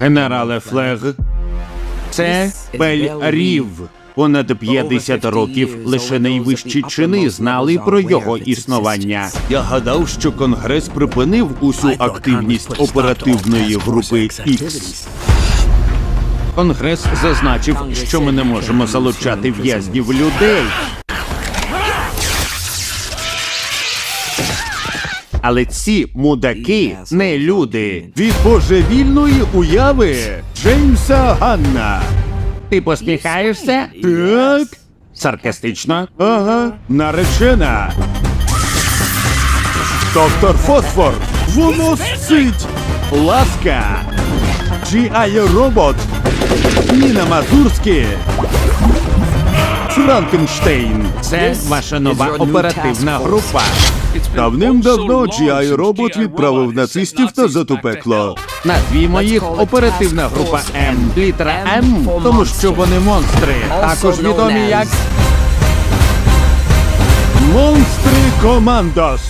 Генерале Флег, це Бель-Рів. Понад 50 років лише найвищі чини знали про його існування. Я гадав, що Конгрес припинив усю активність оперативної групи X. Конгрес зазначив, що ми не можемо залучати в'язнів людей. Але ці мудаки не люди. Від божевільної уяви Джеймса Ганна. Ти посміхаєшся? Так. Саркастично? Ага. Наречена. Доктор Фосфор. Воно сцить. Ласка. G.I. Робот. Ніна Мазурські. Франкенштейн. Це ваша нова оперативна група. Давним-давно G.I. Робот відправив нацистів та затупекло. пекло. Назвімо їх оперативна група М. Літера М, тому що вони монстри. Також відомі як Монстри Командос.